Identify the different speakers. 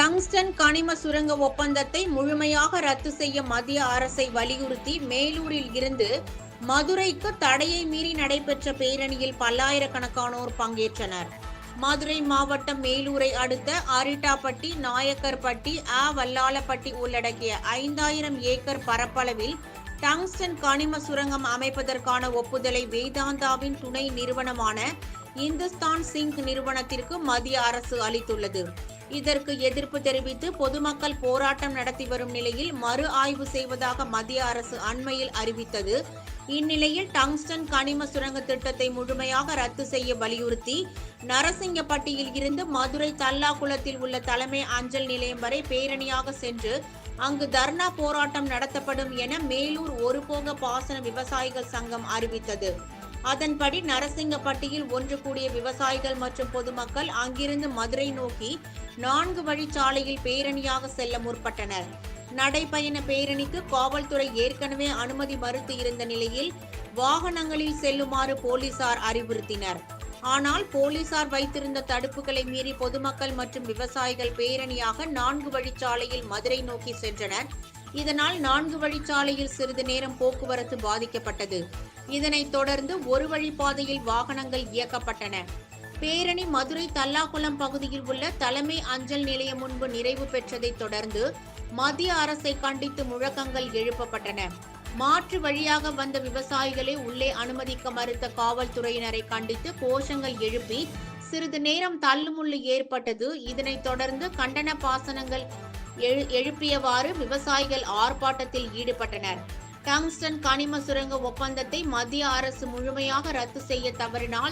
Speaker 1: Tungsten கனிம சுரங்க ஒப்பந்தத்தை முழுமையாக ரத்து செய்ய மத்திய அரசை வலியுறுத்தி மேலூரில் இருந்து மதுரைக்கு தடையை மீறி நடைபெற்ற பேரணியில் பல்லாயிரக்கணக்கானோர் பங்கேற்றனர். மதுரை மாவட்டம் மேலூரை அடுத்த அரிட்டாப்பட்டி நாயக்கர்பட்டி ஆ வல்லாளப்பட்டி உள்ளடக்கிய ஐந்தாயிரம் ஏக்கர் பரப்பளவில் டங்ஸ்டன் கனிம சுரங்கம் அமைப்பதற்கான ஒப்புதலை வேதாந்தாவின் துணை நிறுவனமான இந்துஸ்தான் சிங்க் நிறுவனத்திற்கு மத்திய அரசு அளித்துள்ளது. இதற்கு எதிர்ப்பு தெரிவித்து பொதுமக்கள் போராட்டம் நடத்தி வரும் நிலையில் மறு ஆய்வு செய்வதாக மத்திய அரசு அண்மையில் அறிவித்தது. இந்நிலையில் டங்ஸ்டன் கனிம சுரங்க திட்டத்தை முழுமையாக ரத்து செய்ய வலியுறுத்தி நரசிங்கப்பட்டியில் இருந்து மதுரை தல்லாகுளத்தில் உள்ள தலைமை அஞ்சல் நிலையம் வரை பேரணியாக சென்று அங்கு தர்ணா போராட்டம் நடத்தப்படும் என மேலூர் ஒருபோக பாசன விவசாயிகள் சங்கம் அறிவித்தது. அதன்படி நரசிங்கப்பட்டியில் ஒன்று கூடிய விவசாயிகள் மற்றும் பொதுமக்கள் அங்கிருந்து மதுரை நோக்கி நான்கு வழிச்சாலையில் பேரணியாக செல்ல முற்பட்டனர். நடைபயண பேரணிக்கு காவல்துறை ஏற்கனவே அனுமதி மறுத்து இருந்த நிலையில் வாகனங்களில் செல்லுமாறு போலீசார் அறிவுறுத்தினர். ஆனால் போலீசார் வைத்திருந்த தடுப்புகளை மீறி பொதுமக்கள் மற்றும் விவசாயிகள் பேரணியாக நான்கு வழிச்சாலையில் மதுரை நோக்கி சென்றனர். இதனால் நான்கு வழிச்சாலையில் சிறிது நேரம் போக்குவரத்து பாதிக்கப்பட்டது. இதனைத் தொடர்ந்து ஒரு வழிப்பாதையில் வாகனங்கள் இயக்கப்பட்டன. பேரணி மதுரை தல்லாகுளம் பகுதியில் உள்ள தலைமை அஞ்சல் நிலையம் முன்பு நிறைவு பெற்றதைத் தொடர்ந்து மத்திய அரசை கண்டித்து முழக்கங்கள் எழுப்பப்பட்டன. மாற்று வழியாக வந்த விவசாயிகளை உள்ளே அனுமதிக்க மறுத்த காவல்துறையினரை கண்டித்து கோஷங்கள் எழுப்பி சிறிது நேரம் தள்ளுமுள்ளு ஏற்பட்டது. இதனைத் தொடர்ந்து கண்டன பாசனங்கள் எழு- எழுப்பியவாறு விவசாயிகள் ஆர்ப்பாட்டத்தில் ஈடுபட்டனர். டங்ஸ்டன் கனிம சுரங்க ஒப்பந்தத்தை மத்திய அரசு முழுமையாக ரத்து செய்ய தவறினால்